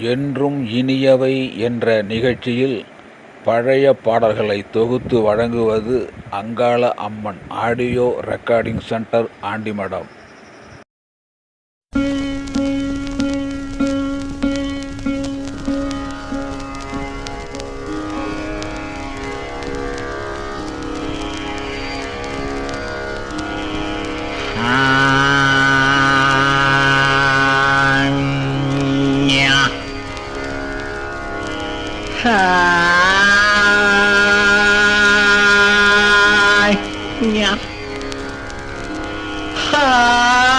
என்றும் இனியவை என்ற நிகழ்ச்சியில் பழைய பாடல்களை தொகுத்து வழங்குவது Angala Amman audio recording centre Andimadam. Ah!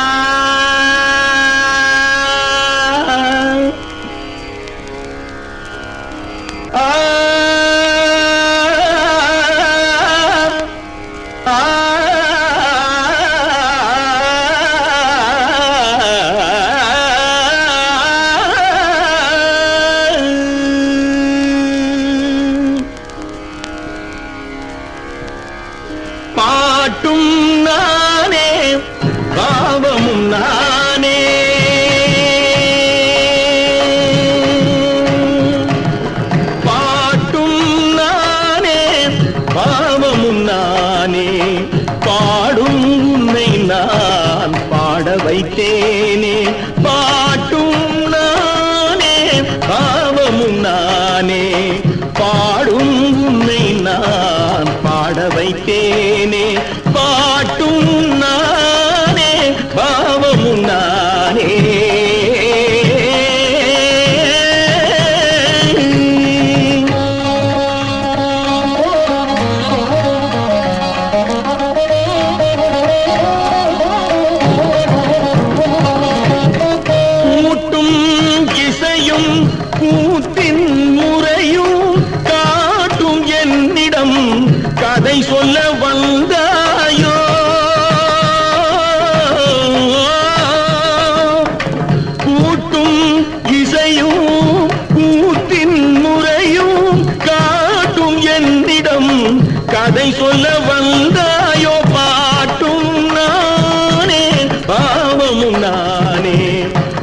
கதை சொல்ல வந்தாயோ பாட்டும் நானே பாவமும் நானே.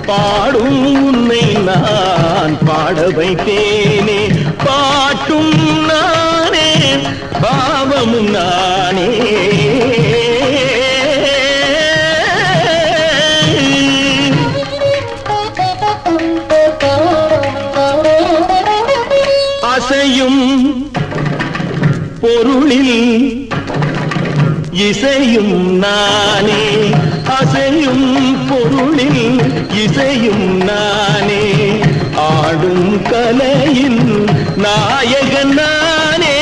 பாடும் உன்னை நான் பாட வைத்தேனே. பாட்டும் நானே பாவமும் நானே. அசையும் பொருளில் இசையும் நானே அசையும் பொருளில் இசையும் நானே. ஆடும் கலையில் நாயகன் நானே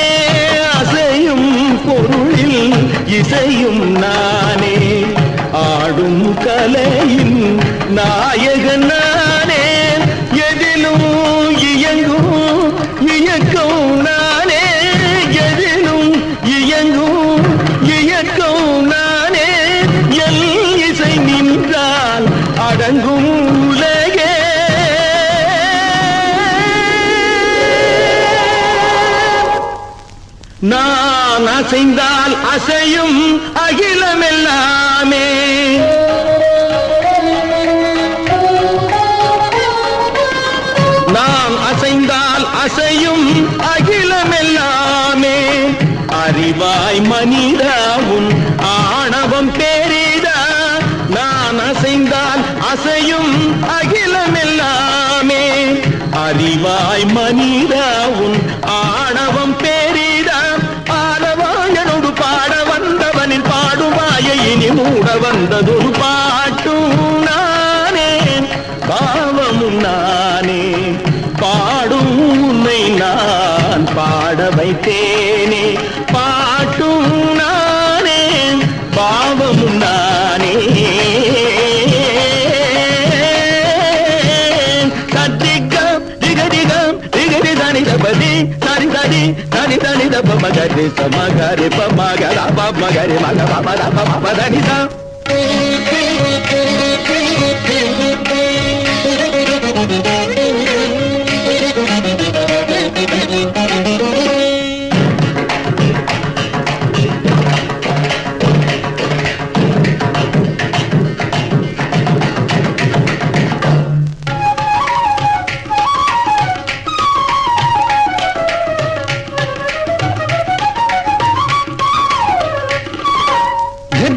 அசையும் பொருளில் இசையும் நானே. ஆடும் கலையின் நாயகன் அசைந்தால் அசையும் அகிலமெல்லாமே. நாம் அசைந்தால் அசையும் அகிலமெல்லாமே. அறிவாய் மனிதாவும் ஆணவம் பேரிதா நான் அசைந்தால் அசையும் அகிலமெல்லாமே. அறிவாய் மனிதா பாடும் உன்னை நான் பாட வைத்தேனே. பாட்டும் நானே பாவமும் நானே. கத்திக்கம் திகதிகம் திகதி தனி தபதி தனி தனி தனி தனி தப மகரி சமகரி பமகர பமகரி மக பமர பம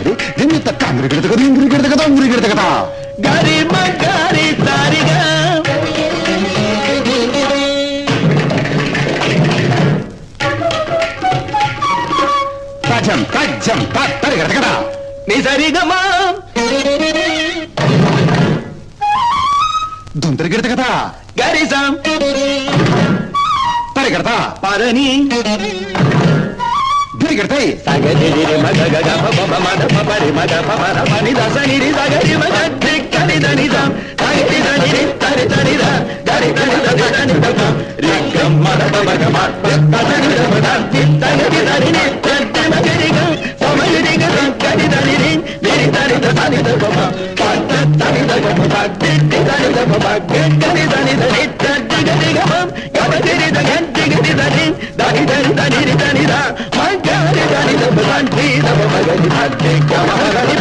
గారి దిమ్మిత కంగిరిగిడత కదా ఇంగిరిగిడత కదా ఉంగిరిగిడత కదా. గారి గారి తారిగా తజం తజం తరిగిడత కదా. నీ సరిగమా దొంతరిగిడత కదా. గారి సాం. తరిగిడత పదని గట్టి కడతాయి భగవంతి నవ భగని భక్తి కమహరి